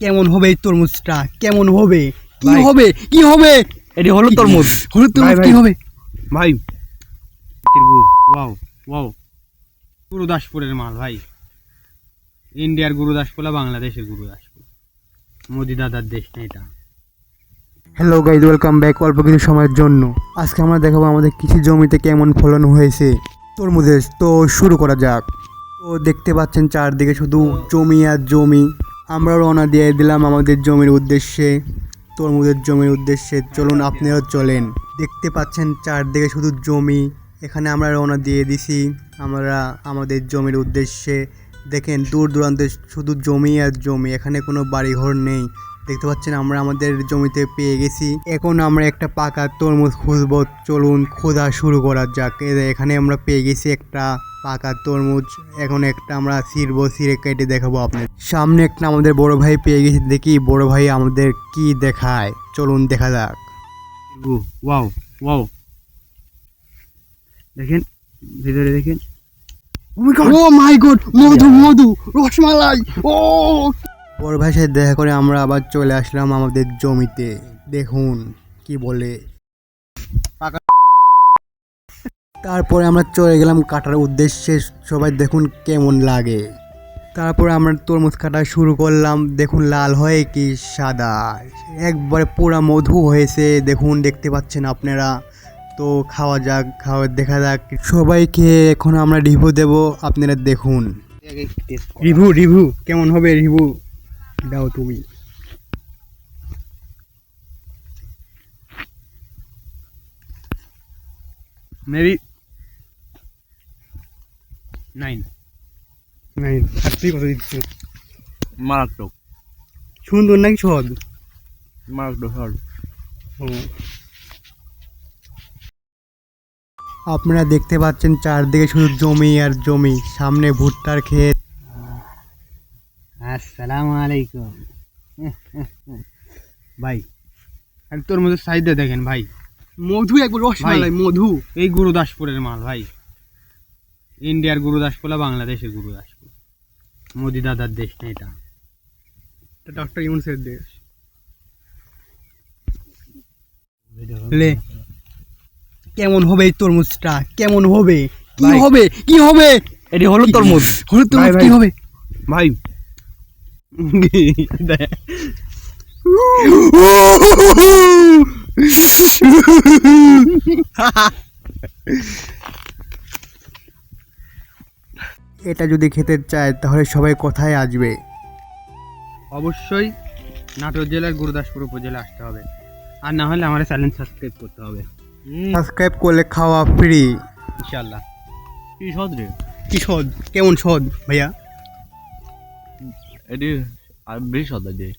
কেমন হবে এই তরমুজটা? কেমন হবে? কি হবে? কি হবে? এটি হলো তরমুজ। হলুদ তরমুজ ভাই, কি হবে? ভাই ওয়াও ওয়াও। গুরুদাসপুরের মাল ভাই। ইন্ডিয়ার গুরুদাসপুরা বাংলাদেশের গুরুদাসপুর? মোদি দাদার দেশ না এটা? হ্যালো গাইজ ওয়েলকাম ব্যাক অল্প কিছু সময়ের জন্য। আজকে আমরা দেখাবো আমাদের কৃষি জমিতে কেমন ফলন হয়েছে তরমুজের। তো শুরু করা যাক। তো দেখতে পাচ্ছেন চারদিকে শুধু জমি আর জমি। আমরা রওনা দিয়ে দিলাম আমাদের জমির উদ্দেশ্যে, তরমুজের জমির উদ্দেশ্যে। চলুন আপনিও চলেন। দেখতে পাচ্ছেন চারদিকে শুধু জমি। এখানে আমরা রওনা দিয়ে দিছি আমরা আমাদের জমির উদ্দেশ্যে। দেখেন দূর দূরান্তে শুধু জমি আর জমি, এখানে কোনো বাড়িঘর নেই। দেখতে পাচ্ছেন আমরা আমাদের জমিতে পেয়ে গেছি। এখন আমরা একটা পাকা তরমুজ খুঁজবো। চলুন খোঁজা শুরু করা যাক। এখানে আমরা পেয়ে গেছি একটা পাকা তরমুজ। এখন একটা আমরা ছিঁড়বো ছিঁড়ে কেটে দেখাবো আপনার সামনে একটা আমাদের বড় ভাই পেয়ে গেছি। দেখি বড় ভাই আমাদের কি দেখায়। চলুন দেখা যাক। Wow wow. দেখেন ভিতরে দেখেন। ও মাই গড মধু মধু রসমালাই! ও বড় ভাইয়ের সাথে দেখা করে আমরা আবার চলে আসলাম আমাদের জমিতে। দেখুন কি বলে। তারপরে আমরা চলে গেলাম কাটার উদ্দেশ্যে। সবাই দেখুন কেমন লাগে। তারপরে আমরা তরমুজ কাটা শুরু করলাম। দেখুন লাল হয়ে কি সাদা। একবারে পুরা মধু হয়েছে। দেখুন দেখতে পাচ্ছেন আপনারা। তো খাওয়া যাক খাওয়া দেখা যাক। সবাই খেয়ে এখন আমরা রিভিউ দেব। আপনারা দেখুন। রিভিউ রিভিউ কেমন হবে রিভিউ দাও তুমি মেবি নাইন নাই আর তুই কত দিচ্ছ মারাত্মক। সুন্দর নাকি সদ মারাত্মক হল আপনারা দেখতে পাচ্ছেন চারদিকে শুধু জমি আর জমি। সামনে ভুট্টার ক্ষেত। আসসালামু আলাইকুম। ভাই আর তোর মধ্যে চাহিদা দেখেন ভাই। মধু একবার রসমালাই, মধু। এই গুরুদাসপুরের মাল ভাই। ইন্ডিয়ার গুরুদাসপুরা বাংলাদেশের গুরুদাসপুর। মোদি দাদার দেশ না এটা। ডক্টর ইউনুসের দেশ। লে। কেমন হবে এই তরমুজটা? কেমন হবে? কি হবে? কি হবে? এটি হলো তরমুজ। হলুদ তরমুজ কি। হবে? ভাই এটা যদি খেতে চায় তাহলে সবাই কোথায় আসবে? অবশ্যই নাটোর জেলার গুরুদাসপুর উপজেলা আসতে হবে। আর না হলে আমার চ্যানেল সাবস্ক্রাইব করতে হবে। সাবস্ক্রাইব করলে খাওয়া ফ্রি ইনশাল্লাহ কি সদ রে? কি সদ কেমন সদ ভাইয়া? এটি আর বেশ সদা দিয়ে